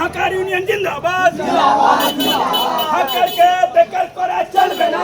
Hawker union জিন্দাবাদ। হাকারকে বেকার করা চলবে না।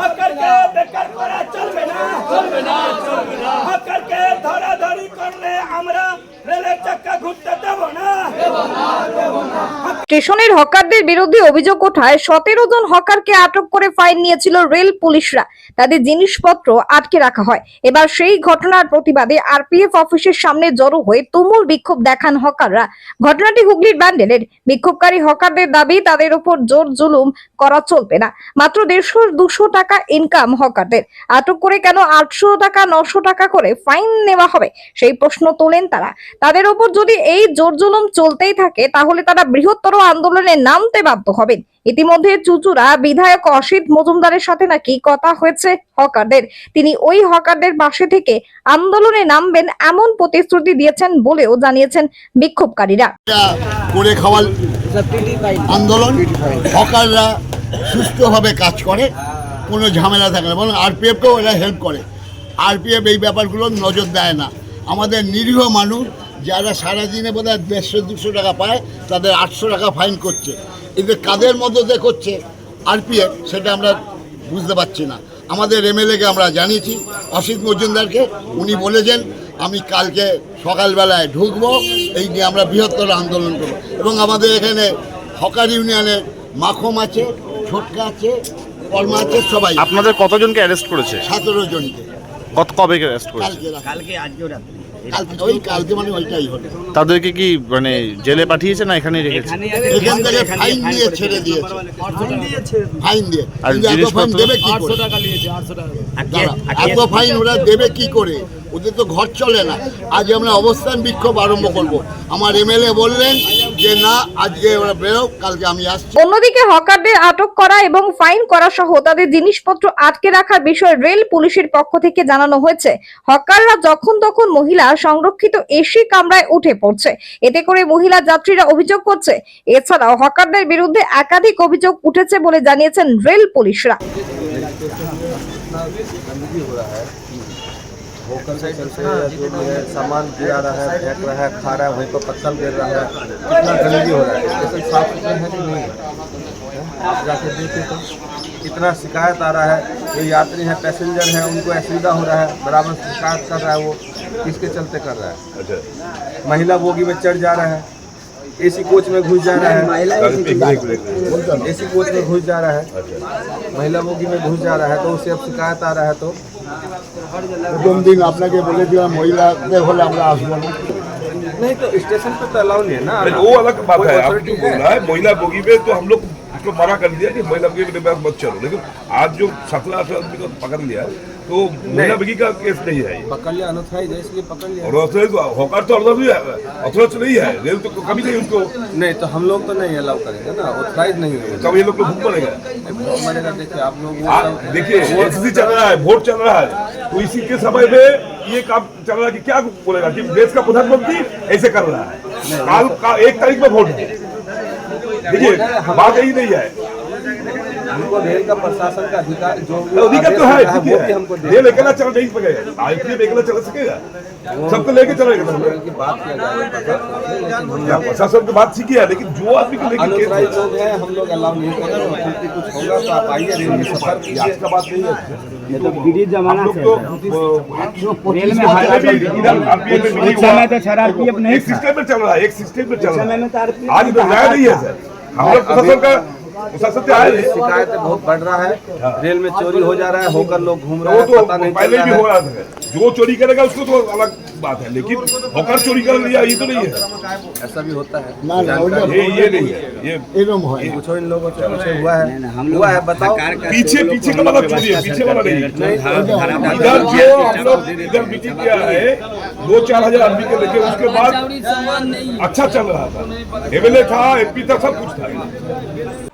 হাকারকে বেকার করা চলবে না। হকারকে ধরাধরি করলে আমরা রেলের চাকা ঘুরতে দেব না। স্টেশনের হকারদের বিরুদ্ধে অভিযোগ ওঠায় সতেরো জন হকারকে আটক করে ফাইন নিয়েছিল রেল পুলিশরা। তাদের জিনিসপত্র আটকে রাখা হয়। এবার সেই ঘটনার প্রতিবাদে আরপিএফ অফিসের সামনে জড়ো হয়ে তুমুল বিক্ষোভ দেখান হকাররা। ঘটনাটি হুগলির ব্যান্ডেলের। বিক্ষোভকারী হকারদের দাবি, তাদের উপর জোর জুলুম করা চলবে না। মাত্র দেড়শো দুশো টাকা ইনকাম হকারদের। আটক করে কেন আটশো টাকা, নশো টাকা করে ফাইন নেওয়া হবে? সেই প্রশ্ন তোলেন তারা। তাদের ওপর যদি এই জোর জুলুম চলতেই থাকে, তাহলে তারা বৃহত্তর আন্দোলনে নামতে বাধ্য হবেন। ইতিমধ্যে চুচুড়া বিধায়ক অসিত মজুমদারের সাথে নাকি কথা হয়েছে হকারদের। তিনি ওই হকারদের পাশে থেকে আন্দোলনে নামবেন এমন প্রতিশ্রুতি দিয়েছেন বলেও জানিয়েছেন বিক্ষোভকারীরা। আন্দোলন। হকাররা সুস্থভাবে কাজ করে, কোনো ঝামেলা থাকে না। বরং আরপিএফকেও এরা হেল্প করে। আরপিএফ এই ব্যাপারগুলো নজর দেয় না। আমাদের নিরীহ মানুষ যারা সারাদিনে বোধ হয় দেড়শো, দুশো টাকা পায়, তাদের আটশো টাকা ফাইন করছে। এদের কাদের মদতে করছে আরপিএফ সেটা আমরা বুঝতে পারছি না। আমাদের এমএলএকে আমরা জানিয়েছি অসিত মজুমদারকে। উনি বলেছেন আমি কালকে সকালবেলায় ঢুকবো এই নিয়ে আমরা বৃহত্তর আন্দোলন করব। এবং আমাদের এখানে হকার ইউনিয়নের মাখম আছে ছোটকা আছে কর্মা আছে সবাই। আপনাদের কতজনকে অ্যারেস্ট করেছে? সতেরো জনকে। কত কবে অ্যারেস্ট করেছে? কালকে কালকে ওই কালকে মানে ওইটাই হলো। তাদেরকে কি মানে জেলে পাঠিয়েছে না এখানে রেখেছে? এখান থেকে ফাইন দিয়ে ছেড়ে দিয়েছে। ফাইন দিয়ে। আর ফাইন? দেবে কি করে? এত ফাইন ওরা দেবে কি করে? ওদের তো ঘর চলে না। আজ আমরা অবস্থান বিক্ষোভ আরম্ভ করব। আমার এমএলএ বললেন যে না, আজকে বেরো কালকে আমি আসছি। অন্যদিকে হকারদের আটক করা এবং ফাইন করা সহ তাদের জিনিসপত্র আটকে রাখার বিষয়ে রেল পুলিশের পক্ষ থেকে জানানো হয়েছে। হকাররা যখন তখন মহিলা সংরক্ষিত এসি কামরায় উঠে পড়ছে। এতে করে মহিলা যাত্রীরা অভিযোগ করছে। এছাড়াও হকারদের বিরুদ্ধে একাধিক অভিযোগ উঠেছে বলে জানিয়েছেন রেল পুলিশরা। होकर से से जो भी है सामान गिरा रहा है फेंक रहा है खा रहा है वहीं पर पत्थर गिर रहा है कितना गंदगी हो रहा है? ऐसे साफ़ सुथरा है कि नहीं? है? जाके देखे तो। कितना शिकायत आ रहा है जो यात्री हैं पैसेंजर हैं उनको असुविधा हो रहा है बराबर शिकायत कर रहा है वो किसके चलते कर रहा है। महिला बोगी में चढ़ जा रहा है। एसी कोच में घुस जा रहा है। एसी कोच में घुस जा रहा है। महिला अच्छा। बोगी में घुस जा रहा है तो उससे अब शिकायत आ रहा है तो। दो दिन आपने के बोले कि महिला देखो हमरा नहीं तो स्टेशन पे तो अलाउ नहीं है ना। वो अलग बात है आप जो बोल रहा है महिला बोगी में तो हम लोग उसको मना कर दिया कि महिला बोगी में मत चलो। लेकिन आज जो सत्रह अठारह आदमी को पकड़ लिया तो बोगी का केस नहीं है पकड़ लिया है इसलिए पकड़ लिया। और ऑथराइज हॉकर तो भी है ऑथराइज नहीं है रेल तो कभी नहीं उसको। नहीं तो हम लोग तो नहीं अलाउ करेंगे ना ऑथराइज नहीं है। तब ये लोग को भूख मरेगा देखिए आप लोग देखिए चल रहा है वोट चल रहा है तो इसी के समय में ये काम चल रहा है कि क्या बोलेगा कि देश का प्रधानमंत्री ऐसे कर रहा है। काल का एक तारीख में वोट है। देखिए बात यही नहीं है। हमको रेल का प्रशासन का अधिकार जो तो अधिकार तो है ठीक वो भी है हमको दे रेल अकेला चल नहीं सकेगा। आईपीएफ अकेला चल सकेगा। सबको लेके चलेगा की बात किया प्रशासन की बात सीखी है लेकिन जो आदमी को लेके लोग हैं हम लोग अलाउ नहीं करेंगे क्योंकि कुछ होगा तो आप आइए रेल में सफ़र का बात नहीं है। ये तो ब्रिटिश जमाना से रेल में उस समय तो सर आरपीएफ नहीं एक सिस्टम में चल रहा है एक सिस्टम में चल रहा तो है आज तो नया नहीं है सर। हम लोग प्रशासन का शिकायत बहुत बढ़ रहा है। हाँ। रेल में चोरी हो जा रहा है होकर लोग घूम रहे हैं तो पता नहीं पहले भी हो रहा था। जो चोरी करेगा उसको तो अलग बात है। लेकिन होकर चोरी कर लिया ये तो नहीं है। ऐसा भी होता है। ये ये नहीं है। ये पूछो इन लोगों से हुआ है। हुआ है बताओ। पीछे पीछे का मतलब चोरी है पीछे वाला मतलब नहीं। हाँ, है इधर जो हम लोग इधर मीटिंग किया है दो चार हज़ार आदमी के लेके उसके बाद अच्छा चल रहा था। एमएलए था एमपी था सब कुछ था।